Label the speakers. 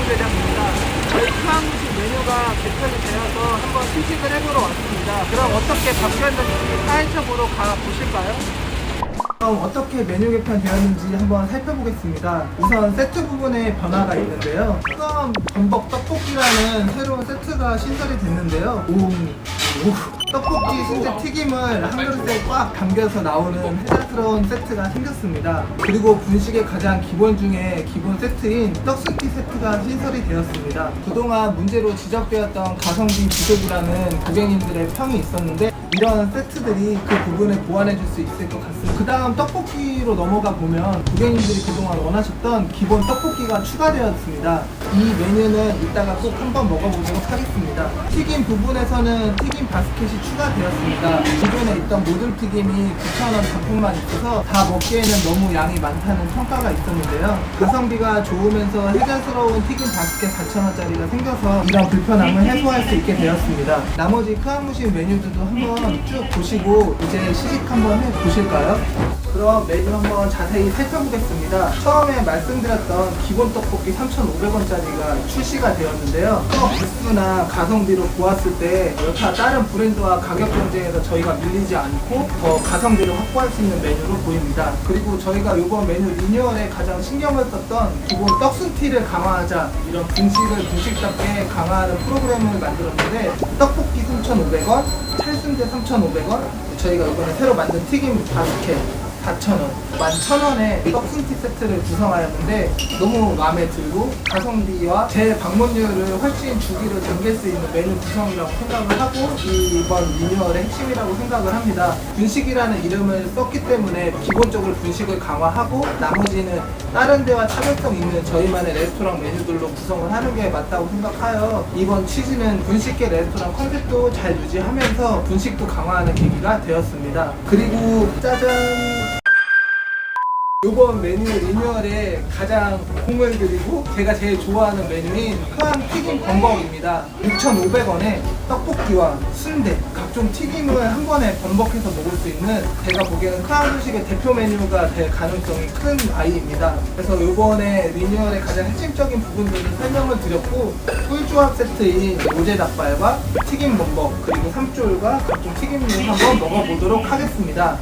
Speaker 1: 이정대장입니다. 저희 크한무식 메뉴가 개편이 되어서 한번 시식을 해보러 왔습니다. 그럼 어떻게 바뀌었는지 사회적으로 가보실까요? 그럼 어떻게 메뉴 개편 되었는지 한번 살펴보겠습니다. 우선 세트 부분에 변화가 있는데요. 뜨거운 범벅 떡볶이라는 새로운 세트가 신설이 됐는데요. 오, 오. 떡볶이 순대 튀김을 한 그릇에 꽉 담겨서 나오는 해자스러운 세트가 생겼습니다. 그리고 분식의 가장 기본 중에 기본 세트인 떡스티 세트가 신설이 되었습니다. 그동안 문제로 지적되었던 가성비 부족이라는 고객님들의 평이 있었는데 이런 세트들이 그 부분을 보완해 줄 수 있을 것 같습니다. 그 다음 떡볶이로 넘어가 보면 고객님들이 그동안 원하셨던 기본 떡볶이가 추가되었습니다. 이 메뉴는 이따가 꼭 한번 먹어보도록 하겠습니다. 튀김 부분에서는 튀김 바스켓이 추가되었습니다. 기존에 있던 모든 튀김이 9,000원 단품만 있어서 다 먹기에는 너무 양이 많다는 평가가 있었는데요. 가성비가 좋으면서 혜자스러운 튀김 바스켓 4,000원짜리가 생겨서 이런 불편함을 해소할 수 있게 되었습니다. 나머지 크한무식 메뉴들도 한번 쭉 보시고 이제 시식 한번 해 보실까요? 그럼 메뉴 한번 자세히 살펴보겠습니다. 처음에 말씀드렸던 기본 떡볶이 3,500원짜리가 출시가 되었는데요. 떡 부스나 가성비로 보았을 때 여타 다른 브랜드와 가격 경쟁에서 저희가 밀리지 않고 더 가성비를 확보할 수 있는 메뉴로 보입니다. 그리고 저희가 이번 메뉴 리뉴얼에 가장 신경을 썼던 기본 떡순티를 강화하자 이런 분식을 분식답게 강화하는 프로그램을 만들었는데 떡볶이 3,500원, 찰순대 3,500원, 저희가 이번에 새로 만든 튀김 바스켓 4,000원, 11,000원에 떡순티 세트를 구성하였는데 너무 마음에 들고 가성비와 제 방문율을 훨씬 주기로 당길 수 있는 메뉴 구성이라고 생각을 하고 이번 리뉴얼의 핵심이라고 생각을 합니다. 분식이라는 이름을 썼기 때문에 기본적으로 분식을 강화하고 나머지는 다른 데와 차별성 있는 저희만의 레스토랑 메뉴들로 구성을 하는 게 맞다고 생각하여 이번 취지는 분식계 레스토랑 컨셉도 잘 유지하면서 분식도 강화하는 계기가 되었습니다. 그리고 짜잔! 이번 메뉴 리뉴얼에 가장 공을 들이고 제가 제일 좋아하는 메뉴인 크한 튀김 범벅입니다. 6,500원에 떡볶이와 순대, 각종 튀김을 한 번에 범벅해서 먹을 수 있는 제가 보기에는 크한 음식의 대표 메뉴가 될 가능성이 큰 아이입니다. 그래서 이번에 리뉴얼의 가장 핵심적인 부분들을 설명을 드렸고 꿀조합 세트인 로제 닭발과 튀김 범벅 그리고 삼쫄과 각종 튀김류 한번 먹어보도록 하겠습니다.